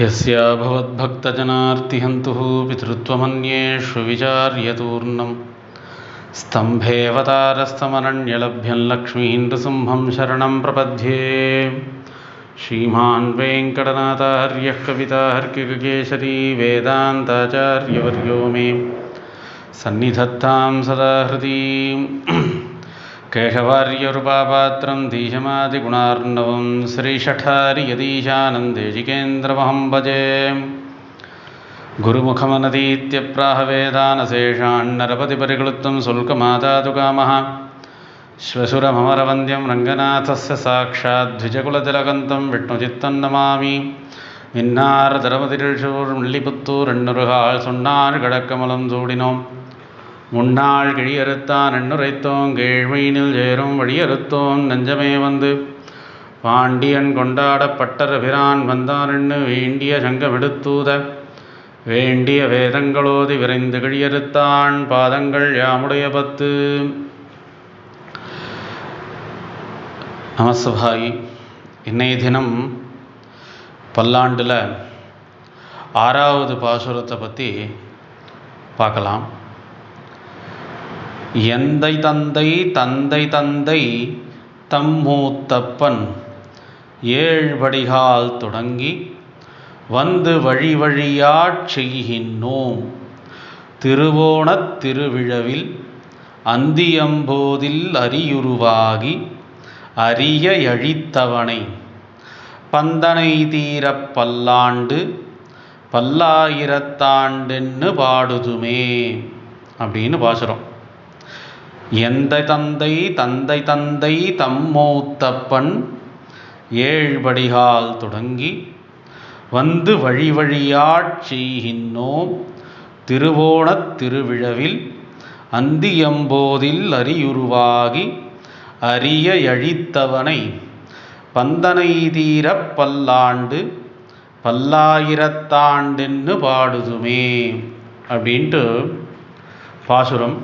यस्या भवद्भक्तजनार्तिहन्तुः पितृत्वमन्येषु विचार्यतूर्णं स्तम्भेऽवतारस्तमनन्यलभ्यं लक्ष्मीं नृसिंहं शरणं प्रपद्ये। श्रीमान् वेङ्कटनाथार्यः कवितार्किककेसरी वेदान्ताचार्यवर्यो मे। सन्निधत्तां सदा हृदीं केशवार्यरूपापात्रं धीशमादिगुणार्णवं श्रीषठार्यदीशानन्देशिकेन्द्रमहं भजे गुरुमुखमनदीत्यप्राहवेदानशेषान्नरपतिपरिक्लुप्तं शुल्कमादातुकामः श्वशुरममरवन्द्यं रङ्गनाथस्य साक्षाद्विजकुलतिलकन्तं विष्णुचित्तं नमामि மின்னார் முள்ளிபுத்தூர் எண்ணுருகால் சொன்னார் கடக்கமலம் சூடினோம் முன்னாள் கிழியறுத்தான் எண்ணுரைத்தோம் கேழ்மையினில் சேரும் வழியறுத்தோம் நெஞ்சமே வந்து பாண்டியன் கொண்டாடப்பட்டர் பிரான் வந்தாரென்னு வேண்டிய சங்கமெடுத்தூத. வேண்டிய வேதங்களோதி விரைந்து கிழியறுத்தான் பாதங்கள் யாமுடைய பத்து. நமஸ்தபாயி இன்னைய தினம் பல்லாண்டில் ஆறாவது பாசுரத்தை பற்றி பார்க்கலாம். எந்தை தந்தை தந்தை தந்தை தம்மூத்தப்பன் ஏழ்வடிகால் தொடங்கி வந்து வழி வழியாட் செய்கின்றோம். திருவோணத் திருவிழவில் அந்தியம்போதில் அரியுருவாகி அரிய எழித்தவனை பந்தனை தீரப் பல்லாண்டு பல்லாயிரத்தாண்டுன்னு பாடுதுமே அப்படின்னு பாசுகிறோம் எந்த தந்தை தந்தை தந்தை தம்மூத்தப்பன் ஏழ்படிகால் தொடங்கி வந்து வழி வழியாட் செய்கின்றோம். திருவோணத் திருவிழவில் அந்தியம்போதில் அரியுருவாகி அரிய எழித்தவனை பந்தனை தீரப் பல்லாண்டு பல்லாயிரத்தாண்டுன்னு பாடுதுமே அப்படின்ட்டு பாசுரம்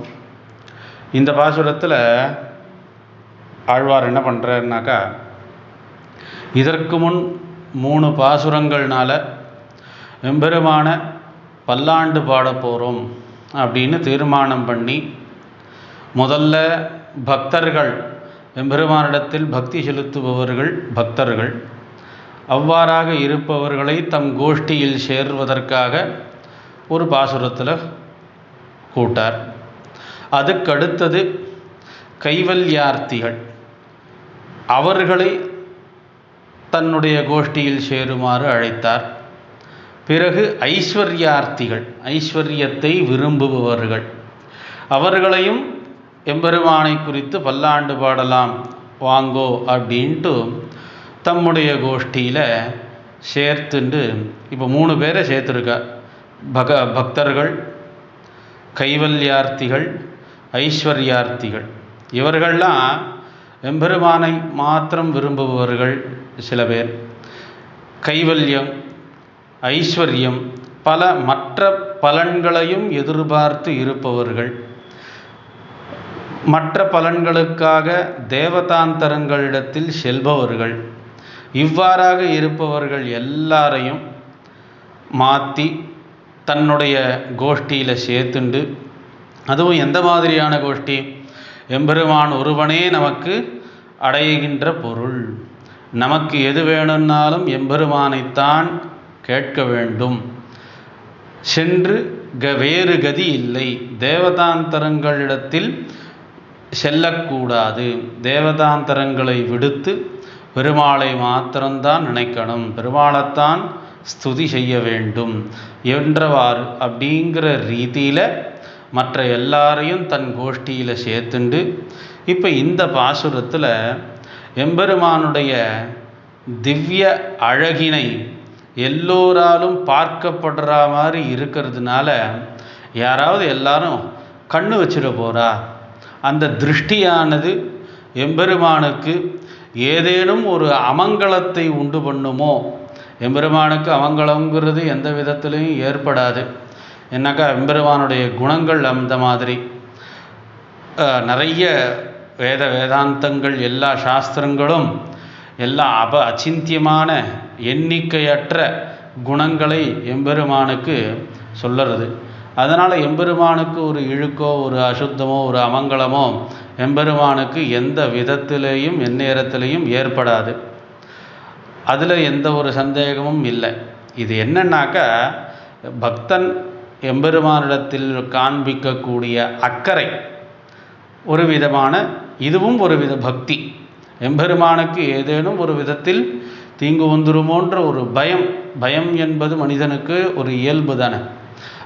இந்த பாசுரத்தில் ஆழ்வார் என்ன பண்ணுறாருனாக்கா இதற்கு முன் மூணு பாசுரங்கள்னால எம்பெருமான பல்லாண்டு பாட போகிறோம் அப்படின்னு தீர்மானம் பண்ணி முதல்ல பக்தர்கள் எம்பெருமானிடத்தில் பக்தி செலுத்துபவர்கள் பக்தர்கள் அவ்வாறாக இருப்பவர்களை தம் கோஷ்டியில் சேர்வதற்காக ஒரு பாசுரத்தில் கூட்டார். அதுக்கடுத்தது கைவல்யார்த்திகள். அவர்களை தன்னுடைய கோஷ்டியில் சேருமாறு அழைத்தார். பிறகு ஐஸ்வர்யார்த்திகள் ஐஸ்வர்யத்தை விரும்புபவர்கள். அவர்களையும் எம்பெருமானை குறித்து பல்லாண்டு பாடலாம் வாங்கோ அப்படின்ட்டு தம்முடைய கோஷ்டியில் சேர்த்துண்டு இப்போ மூணு பேரை சேர்த்துருக்கா. பக பக்தர்கள் கைவல்யார்த்திகள் ஐஸ்வர்யார்த்திகள். இவர்கள்லாம் எம்பெருமானை மாத்திரம் விரும்புபவர்கள் சில பேர். கைவல்யம் ஐஸ்வர்யம் பல மற்ற பலன்களையும் எதிர்பார்த்து இருப்பவர்கள். மற்ற பலன்களுக்காக தேவதாந்தரங்களிடத்தில் செல்பவர்கள். இவ்வாறாக இருப்பவர்கள் எல்லாரையும் மாற்றி தன்னுடைய கோஷ்டியில் சேர்த்துண்டு அதுவும் எந்த மாதிரியான கோஷ்டி? எம்பெருமான் ஒருவனே நமக்கு அடைகின்ற பொருள். நமக்கு எது வேணும்னாலும் எம்பெருமானைத்தான் கேட்க வேண்டும். சென்று க வேறு கதி இல்லை. தேவதாந்தரங்களிடத்தில் செல்லக்கூடாது. தேவதாந்தரங்களை விடுத்து பெருமாளை மாத்திரம்தான் நினைக்கணும். பெருமாளைத்தான் ஸ்துதி செய்ய வேண்டும். என்றவாறு அப்படிங்கிற ரீதியில் மற்ற எல்லாரையும் தன் கோஷ்டியில் சேர்த்துண்டு இப்போ இந்த பாசுரத்தில் எம்பெருமானுடைய திவ்ய அழகினை எல்லோராலும் பார்க்கப்படுற மாதிரி இருக்கிறதுனால யாராவது எல்லாரும் கண்ணு வச்சிட போகிறா அந்த திருஷ்டியானது எம்பெருமானுக்கு ஏதேனும் ஒரு அமங்கலத்தை உண்டு பண்ணுமோ? எம்பெருமானுக்கு அமங்கலங்கிறது எந்த விதத்திலையும் ஏற்படாது. என்னக்கா எம்பெருமானுடைய குணங்கள் அந்த மாதிரி. நிறைய வேத வேதாந்தங்கள் எல்லா சாஸ்திரங்களும் எல்லா அப அச்சிந்தியமான எண்ணிக்கையற்ற குணங்களை எம்பெருமானுக்கு சொல்லறது. அதனால் எம்பெருமானுக்கு ஒரு இழுக்கோ ஒரு அசுத்தமோ ஒரு அமங்கலமோ எம்பெருமானுக்கு எந்த விதத்திலேயும் எந்நேரத்திலையும் ஏற்படாது. அதில் எந்த ஒரு சந்தேகமும் இல்லை. இது என்னன்னாக்கா பக்தன் எம்பெருமானிடத்தில் காண்பிக்கக்கூடிய அக்கறை ஒரு விதமான இதுவும் ஒரு வித பக்தி. எம்பெருமானுக்கு ஏதேனும் ஒரு விதத்தில் தீங்கு வந்துருமோன்ற ஒரு பயம் பயம் என்பது மனிதனுக்கு ஒரு இயல்பு தானே.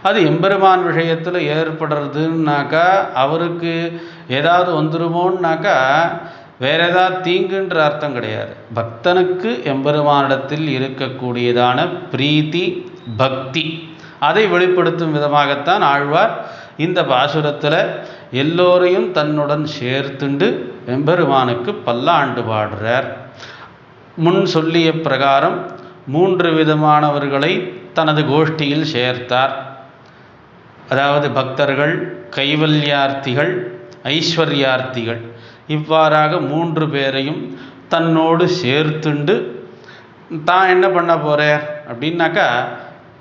அது எம்பெருமான் விஷயத்தில் ஏற்படுறதுன்னாக்கா அவருக்கு ஏதாவது வந்துருமோன்னாக்கா வேற ஏதாவது தீங்குன்ற அர்த்தம் கிடையாது. பக்தனுக்கு எம்பெருமானிடத்தில் இருக்கக்கூடியதான பிரீத்தி பக்தி. அதை வெளிப்படுத்தும் விதமாகத்தான் ஆழ்வார் இந்த பாசுரத்தில் எல்லோரையும் தன்னுடன் சேர்த்துண்டு எம்பெருமானுக்கு பல்லாண்டு பாடுறார். முன் சொல்லிய பிரகாரம் மூன்று விதமானவர்களை தனது கோஷ்டியில் சேர்த்தார். அதாவது பக்தர்கள் கைவல்யார்த்திகள் ஐஸ்வர்யார்த்திகள். இவ்வாறாக மூன்று பேரையும் தன்னோடு சேர்த்துண்டு தான் என்ன பண்ண போகிறார் அப்படின்னாக்கா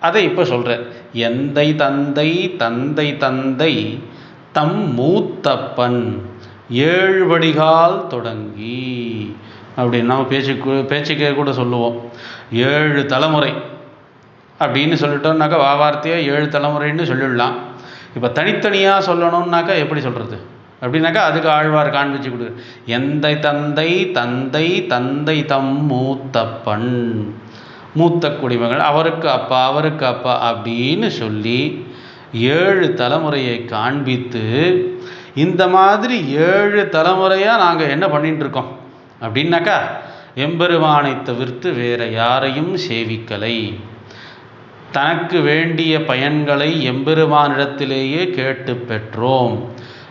அதை இப்போ சொல்கிறார் எந்தை தந்தை தந்தை தந்தை தம் மூத்தப்பன் ஏழு வடிகால் தொடங்கி. அப்படின்னு நம்ம பேச்சு பேச்சுக்கே கூட சொல்லுவோம். ஏழு தலைமுறை அப்படின்னு சொல்லிட்டோம்னாக்கா வாவார்த்தையாக ஏழு தலைமுறைன்னு சொல்லிடலாம். இப்போ தனித்தனியாக சொல்லணும்னாக்கா எப்படி சொல்கிறது அப்படின்னாக்கா அதுக்கு ஆழ்வார் காண்பிச்சு கொடு எந்தை தந்தை தந்தை தந்தை தம் மூத்தப்பன். மூத்த குடிமகள் அவருக்கு அப்பா அவருக்கு அப்பா அப்படின்னு சொல்லி ஏழு தலைமுறையை காண்பித்து இந்த மாதிரி ஏழு தலைமுறையாக நாங்கள் என்ன பண்ணிட்டுருக்கோம் அப்படின்னாக்கா எம்பெருமானை தவிர்த்து வேற யாரையும் சேவிக்கலை. தனக்கு வேண்டிய பயன்களை எம்பெருமானிடத்திலேயே கேட்டு பெற்றோம்.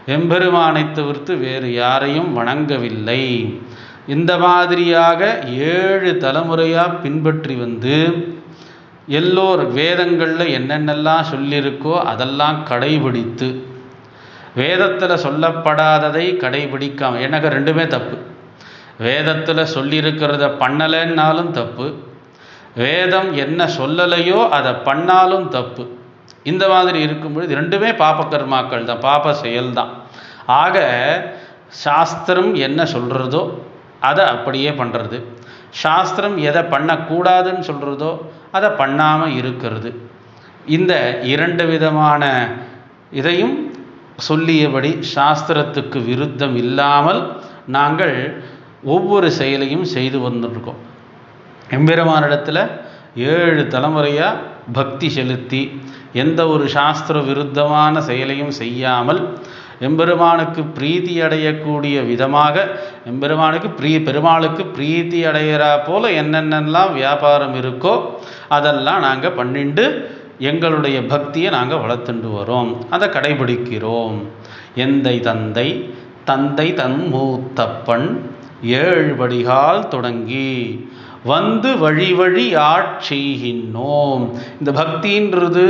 எம்பெருமானை தவிர்த்து வேறு யாரையும் வணங்கவில்லை. இந்த மாதிரியாக ஏழு தலைமுறையாக பின்பற்றி வந்து எல்லோர் வேதங்களில் என்னென்னலாம் சொல்லியிருக்கோ அதெல்லாம் கடைபிடித்து வேதத்தில் சொல்லப்படாததை கடைபிடிக்காம எனக்கு ரெண்டுமே தப்பு. வேதத்தில் சொல்லியிருக்கிறத பண்ணலைன்னாலும் தப்பு. வேதம் என்ன சொல்லலையோ அதை பண்ணாலும் தப்பு. இந்த மாதிரி இருக்கும்பொழுது ரெண்டுமே பாபகர்மாக்கள் தான் பாப செயல் தான் ஆக சாஸ்திரம் என்ன சொல்கிறதோ அதை அப்படியே பண்ணுறது சாஸ்திரம் எதை பண்ணக்கூடாதுன்னு சொல்கிறதோ அதை பண்ணாமல் இருக்கிறது. இந்த இரண்டு விதமான இதையும் சொல்லியபடி சாஸ்திரத்துக்கு விருத்தம் இல்லாமல் நாங்கள் ஒவ்வொரு செயலையும் செய்து வந்துருக்கோம் எம்பெருமானிடத்தில் ஏழு தலைமுறையாக பக்தி செலுத்தி எந்த ஒரு சாஸ்திர விருத்தமான செயலையும் செய்யாமல் எம்பெருமானுக்கு பிரீத்தி அடையக்கூடிய விதமாக எம்பெருமானுக்கு ப்ரீ பெருமாளுக்கு பிரீத்தி அடையிறா போல என்னென்னலாம் வியாபாரம் இருக்கோ அதெல்லாம் நாங்கள் பண்ணிண்டு எங்களுடைய பக்தியை நாங்கள் வளர்த்துண்டு வரோம். அதை கடைபிடிக்கிறோம். எந்தை தந்தை தந்தை தன் மூத்தப்பன் ஏழ்படிகால் தொடங்கி வந்து வழி வழி ஆட்செய்கின்றோம். இந்த பக்தின்றது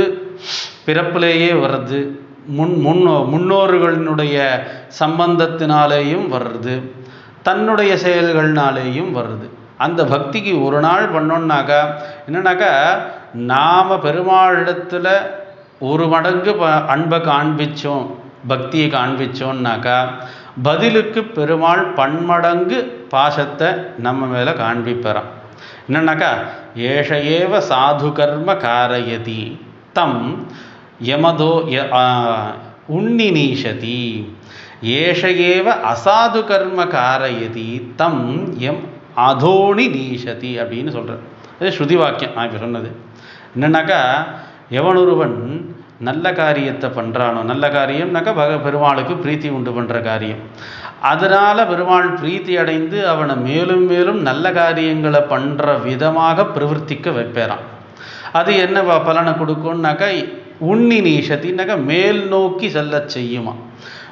பிறப்பிலேயே வர்றது முன் முன்னோ முன்னோர்களினுடைய சம்பந்தத்தினாலேயும் வர்றது தன்னுடைய செயல்கள்னாலேயும் வருது. அந்த பக்திக்கு ஒரு நாள் பண்ணோன்னாக்கா என்னன்னாக்கா நாம் பெருமாளிடத்தில் ஒரு மடங்கு ப அன்பை காண்பிச்சோம் பக்தியை காண்பிச்சோன்னாக்கா பதிலுக்கு பெருமாள் பன்மடங்கு பாசத்தை நம்ம மேலே காண்பிப்பறான். என்னன்னாக்கா ஏஷ ஏவ சாது கர்ம காரயதி தம் யமதோ ய உண்ணி நீஷதி ஏஷ ஏவ அசாது கர்ம காரயதி தம் எம் அதோணி நீஷதி அப்படின்னு சொல்கிறார் அது ஸ்ருதி வாக்கியம் நான் இப்போ சொன்னது. என்னன்னாக்கா எவனொருவன் நல்ல காரியத்தை பண்ணுறானோ நல்ல காரியம்னாக்கா பக பெருமாளுக்கு பிரீத்தி உண்டு பண்ணுற காரியம். அதனால் பெருமாள் பிரீத்தி அடைந்து அவனை மேலும் மேலும் நல்ல காரியங்களை பண்ணுற விதமாக பிரவர்த்திக்க வைப்பேறான். அது என்ன பலனை கொடுக்கும்னாக்கா உண்ணி நீஷத்தின்னாக்கா மேல் நோக்கி செல்லச் செய்யுமா.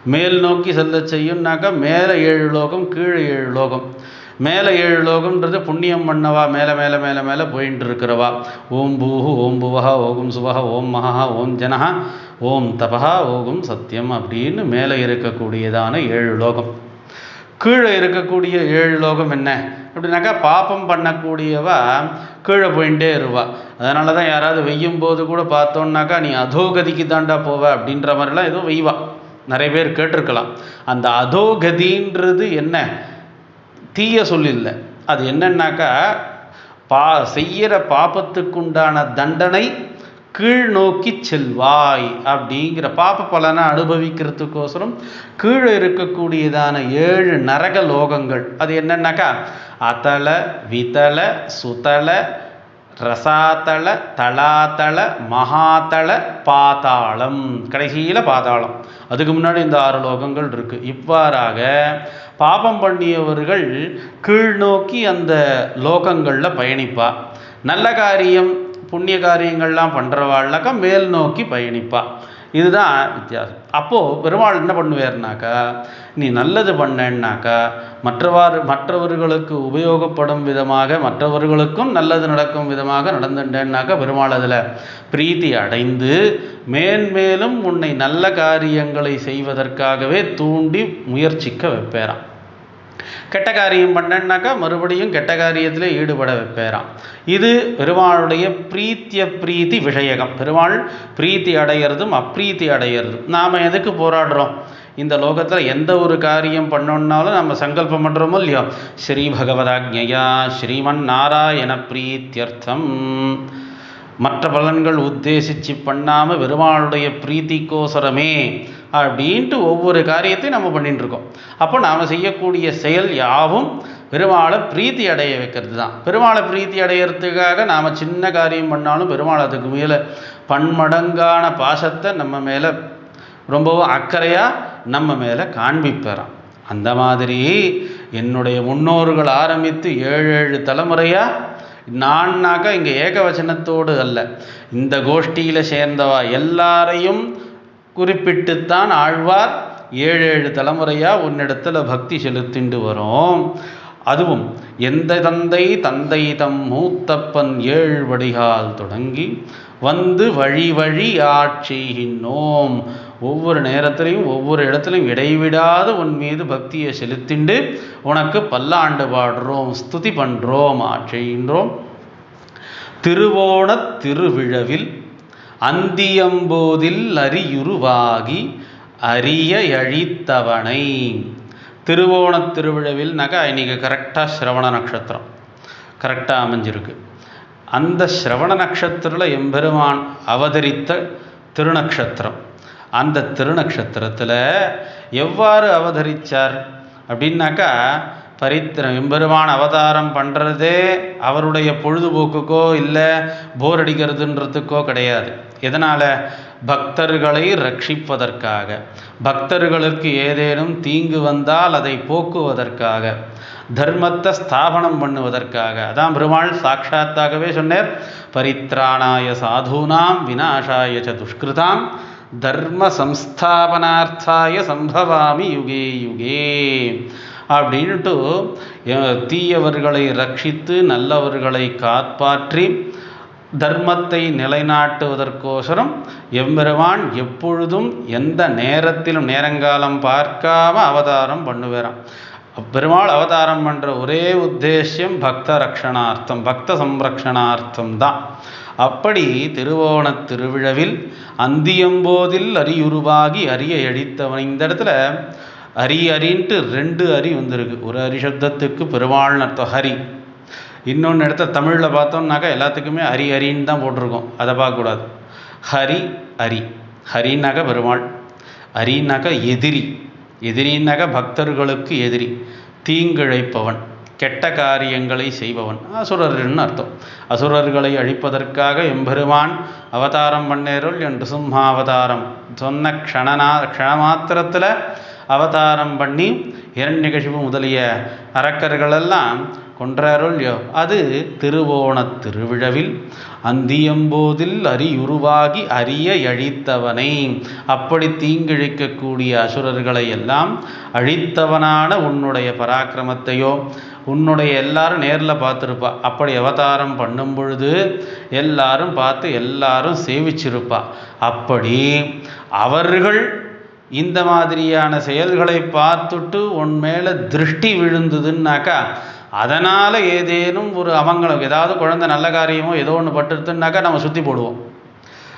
மேல் நோக்கி செல்லச் செய்யும்னாக்கா மேலே ஏழு லோகம் கீழே ஏழு லோகம். மேலே ஏழு லோகம்ன்றது புண்ணியம் பண்ணவா மேலே மேலே மேலே மேலே போயின்ட்டு இருக்கிறவா ஓம் பூஹு ஓம் புவஹா ஓகும் சுவஹா ஓம் மகா ஓம் ஜனஹா ஓம் தபஹா ஓகும் சத்தியம் அப்படின்னு மேலே இருக்கக்கூடியதான ஏழு லோகம். கீழே இருக்கக்கூடிய ஏழு லோகம் என்ன? எப்படின்னாக்கா பாப்பம் பண்ணக்கூடியவ கீழே போயிட்டே இருவா. அதனால தான் யாராவது வெய்யும் போது கூட பார்த்தோன்னாக்கா நீ அதோகதிக்கு தாண்டா போவ அப்படின்ற மாதிரிலாம் ஏதோ வெய்வா. நிறைய பேர் கேட்டிருக்கலாம். அந்த அதோகதின்றது என்ன? தீய சொல்லில்லை. அது என்னன்னாக்கா பா செய்கிற பாப்பத்துக்குண்டான தண்டனை கீழ் நோக்கி செல்வாய் அப்படிங்கிற பாப்ப பலனை அனுபவிக்கிறதுக்கோசரம் கீழே இருக்கக்கூடியதான ஏழு நரக லோகங்கள். அது என்னன்னாக்கா அதள விதள சுதள ரசாதள தளாதள மகாதள பாதாளம். கடைசியில் பாதாளம். அதுக்கு முன்னாடி இந்த ஆறு லோகங்கள் இருக்குது இவ்வாறாக பாபம் பண்ணியவர்கள் கீழ் நோக்கி அந்த லோகங்களில் பயணிப்பா. நல்ல காரியம் புண்ணிய காரியங்கள்லாம் பண்ணுறவாள்னாக்கா மேல் நோக்கி பயணிப்பா. இதுதான் வித்தியாசம். அப்போது பெருமாள் என்ன பண்ணுவார்னாக்கா நீ நல்லது பண்ணேன்னாக்கா மற்றவாறு மற்றவர்களுக்கு உபயோகப்படும் விதமாக மற்றவர்களுக்கும் நல்லது நடக்கும் விதமாக நடந்துட்டேன்னாக்கா பெருமாள் அதில் பிரீத்தி அடைந்து மேன்மேலும் உன்னை நல்ல காரியங்களை செய்வதற்காகவே தூண்டி முயற்சிக்க வைப்பேராம். கெட்ட காரியம் பண்ணேன்னாக்கா மறுபடியும் கெட்ட காரியத்தில் ஈடுபட வைப்பேராம். இது பெருமாளுடைய பிரீத்திய பிரீத்தி விஷயகம். பெருமாள் பிரீத்தி அடையிறதும் அப்ரீத்தி அடையிறதும். நாம் எதுக்கு போராடுறோம்? இந்த லோகத்தில் எந்த ஒரு காரியம் பண்ணோன்னாலும் நம்ம சங்கல்பம் பண்ணுறோமோ இல்லையோ? ஸ்ரீ பகவதாஜ்ஞயா ஸ்ரீமன் நாராயண பிரீத்தியர்த்தம். மற்ற பலன்கள் உத்தேசித்து பண்ணாமல் பெருமாளுடைய பிரீத்திக்கோசரமே அப்படின்ட்டு ஒவ்வொரு காரியத்தையும் நம்ம பண்ணிட்டு இருக்கோம் அப்போ நாம் செய்யக்கூடிய செயல் யாவும் பெருமாளை பிரீத்தி அடைய வைக்கிறது தான் பெருமாளை பிரீத்தி அடையிறதுக்காக நாம் சின்ன காரியம் பண்ணாலும் பெருமாள் அதுக்கு மேலே பன்மடங்கான பாசத்தை நம்ம மேலே ரொம்பவும் அக்கறையாக நம்ம மேலே காண்பிப்பறான். அந்த மாதிரி என்னுடைய முன்னோர்கள் ஆரம்பித்து ஏழு ஏழு தலைமுறையாக நான்னாக்கா இங்கே ஏகவசனத்தோடு அல்ல. இந்த கோஷ்டியில் சேர்ந்தவா எல்லாரையும் குறிப்பிட்டுத்தான் ஆழ்வார் ஏழு ஏழு தலைமுறையாக உன்னிடத்தில் பக்தி செலுத்திண்டு வரும். அதுவும் எந்த தந்தை தந்தை தம் மூத்தப்பன் ஏழு வடிகால் தொடங்கி வந்து வழி வழி ஆட்சிகின்றோம் ஒவ்வொரு நேரத்திலையும் ஒவ்வொரு இடத்துலையும் இடைவிடாத உன் மீது பக்தியை செலுத்திண்டு உனக்கு பல்லாண்டு பாடுறோம் ஸ்துதி பண்ணுறோம் ஆட்சிகின்றோம் திருவோணத் திருவிழவில் அந்தியம்போதில் அரியுருவாகி அரிய அழித்தவனை திருவோணத் திருவிழவில் நகை இன்னைக்கு கரெக்டாக சிரவண நட்சத்திரம். கரெக்டாக அமைஞ்சிருக்கு. அந்த சிரவண நட்சத்திரத்தில் எம்பெருமான் அவதரித்த திருநக்ஷத்திரம். அந்த திருநக்ஷத்திரத்தில் எவ்வாறு அவதரித்தார் அப்படின்னாக்கா பரித்திரம் எம்பெருமான் அவதாரம் பண்ணுறதே அவருடைய பொழுதுபோக்குக்கோ இல்லை போர் அடிக்கிறதுன்றதுக்கோ கிடையாது. எதனால்? பக்தர்களை ரட்சிப்பதற்காக. பக்தர்களுக்கு ஏதேனும் தீங்கு வந்தால் அதை போக்குவதற்காக. தர்மத்தை ஸ்தாபனம் பண்ணுவதற்காக. அதான் பெருமாள் சாட்சாத்தாகவே சொன்னார். பரித்ராணாய சாதூனாம் விநாசாய ச துஷ்கிருதாம். தர்ம சம்ஸ்தாபனார்த்தாய சம்பவாமி யுகே யுகே. அப்படின்ட்டு தீயவர்களை ரட்சித்து நல்லவர்களை காப்பாற்றி தர்மத்தை நிலைநாட்டுவதற்கோசரம் எம்பெருமான் எப்பொழுதும் எந்த நேரத்திலும் நேரங்காலம் பார்க்காம அவதாரம் பண்ணுவேறான் பெருமாள் அவதாரம் பண்ணுற ஒரே உத்தேசியம் பக்த ரக்ஷணார்த்தம் பக்த சம்ரக்ஷணார்த்தம் தான். அப்படி திருவோணத் திருவிழவில் அந்தியம்போதில் அரியுருவாகி அரிய எடித்தவன். இந்த இடத்துல அரி அரின்ட்டு ரெண்டு அரி வந்திருக்கு. ஒரு அரிசப்தத்துக்கு பெருமாள்னு அர்த்தம் ஹரி. இன்னொன்று இடத்த தமிழில் பார்த்தோம்னாக்கா எல்லாத்துக்குமே ஹரி ஹரின்னு தான் போட்டிருக்கோம். அதை பார்க்கக்கூடாது. ஹரி ஹரி ஹரின்னாக்கா பெருமாள். ஹரின்னாக்கா எதிரி. எதிரின்னாக்கா பக்தர்களுக்கு எதிரி. தீங்கிழைப்பவன். கெட்ட காரியங்களை செய்பவன். அசுரர்னு அர்த்தம். அசுரர்களை அழிப்பதற்காக எம்பெருமான் அவதாரம் பண்ணேருள் என்று சிம்மாவதாரம் சொன்ன க்ஷணனா க்ஷணமாத்திரத்தில் அவதாரம் பண்ணி இரண்யகசிபு முதலிய அரக்கர்களெல்லாம் கொன்றாரொல்லையோ அது திருவோணத் திருவிழவில் அந்தியம்போதில் அரியுருவாகி அரிய அழித்தவனை. அப்படி தீங்கிழிக்கக்கூடிய அசுரர்களை எல்லாம் அழித்தவனான உன்னுடைய பராக்கிரமத்தையோ உன்னுடைய எல்லாரும் நேரில் பார்த்துருப்பா. அப்படி அவதாரம் பண்ணும் பொழுது எல்லாரும் பார்த்து எல்லாரும் சேவிச்சிருப்பா. அப்படி அவர்கள் இந்த மாதிரியான செயல்களை பார்த்துட்டு உன் மேலே திருஷ்டி விழுந்ததுன்னாக்கா அதனால் ஏதேனும் ஒரு அமங்கலம் ஏதாவது குழந்தை நல்ல காரியமோ ஏதோ ஒன்று பட்டுருதுன்னாக்கா நம்ம சுற்றி போடுவோம்.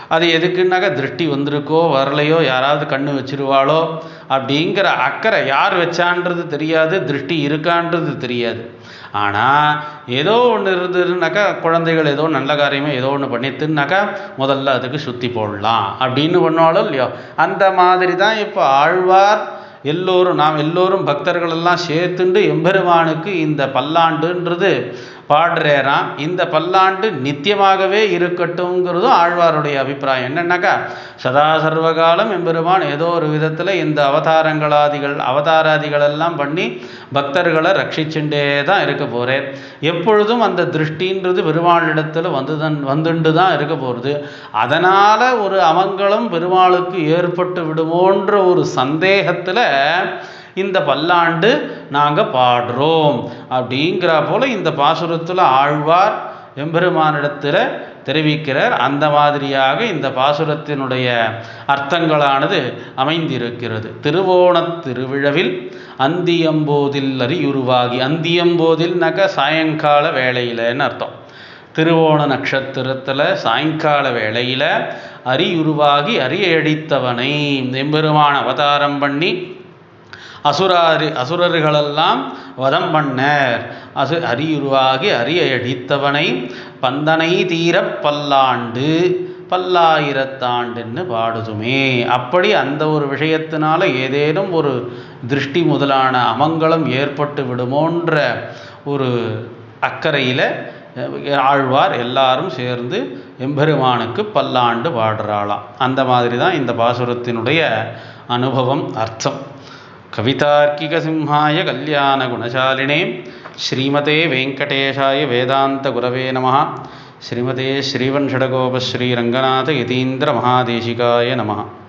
அது எதுக்குன்னாக்கா திருஷ்டி வந்திருக்கோ வரலையோ யாராவது கண்ணு வச்சிருவாளோ அப்படிங்கிற அக்கறை யார் வச்சான்றது தெரியாது திருஷ்டி இருக்கான்றது தெரியாது. ஆனால் ஏதோ ஒன்று இருந்ததுனாக்கா குழந்தைகள் ஏதோ நல்ல காரியமே ஏதோ ஒன்று பண்ணித்துனாக்கா முதல்ல அதுக்கு சுற்றி போடலாம். அப்படின்னு பண்ணாலும் இல்லையோ? அந்த மாதிரி தான் இப்போ ஆழ்வார் எல்லோரும் நாம் எல்லோரும் பக்தர்கள் எல்லாம் சேர்த்துண்டு எம்பெருமானுக்கு இந்த பல்லாண்டுன்றது பாடுறேராம் இந்த பல்லாண்டு நித்தியமாகவே இருக்கட்டும்ங்கிறதும் ஆழ்வாருடைய அபிப்பிராயம். என்னென்னாக்கா சதா சர்வகாலம் எம்பெருமான் ஏதோ ஒரு விதத்தில் இந்த அவதாரங்களாதிகள் அவதாராதிகள் எல்லாம் பண்ணி பக்தர்களை ரட்சிச்சுட்டே தான் இருக்க போகிறேன் எப்பொழுதும் அந்த திருஷ்டின்றது பெருமாளிடத்தில் வந்து தான் வந்துண்டு தான் இருக்க போகிறது அதனால் ஒரு அமங்கலம் பெருமாளுக்கு ஏற்பட்டு விடுமோன்ற ஒரு சந்தேகத்தில் இந்த பல்லாண்டு நாங்கள் பாடுறோம். அப்படிங்கிற போல இந்த பாசுரத்தில் ஆழ்வார் எம்பெருமானிடத்தில் தெரிவிக்கிறார். அந்த மாதிரியாக இந்த பாசுரத்தினுடைய அர்த்தங்களானது அமைந்திருக்கிறது. திருவோணத் திருவிழவில் அந்தியம்போதில் அறியுருவாகி அந்தியம்போதில்னாக்கா சாயங்கால வேளையிலன்னு அர்த்தம். திருவோண நட்சத்திரத்தில் சாயங்கால வேளையில் அரியுருவாகி அரியடித்தவனை எம்பெருமான அவதாரம் பண்ணி அசுராரி அசுரர்களெல்லாம் வதம் பண்ணர். அசு அரியுருவாகி அரிய அடித்தவனை பந்தனை தீரப் பல்லாண்டு பல்லாயிரத்தாண்டுன்னு பாடுதுமே. அப்படி அந்த ஒரு விஷயத்தினால ஏதேனும் ஒரு திருஷ்டி முதலான அமங்கலம் ஏற்பட்டு விடுமோன்ற ஒரு அக்கறையில் ஆழ்வார் எல்லாரும் சேர்ந்து எம்பெருமானுக்கு பல்லாண்டு பாடுறாளாம். அந்த மாதிரி தான் இந்த பாசுரத்தினுடைய அனுபவம் அர்த்தம். कवितार्किकसिंहाय कल्याणगुणशालिने श्रीमते वेङ्कटेशाय वेदान्तगुरवे नमः। श्रीमते श्रीवंषडगोपश्रीरङ्गनाथयतीन्द्रमहादेशिकाय नमः।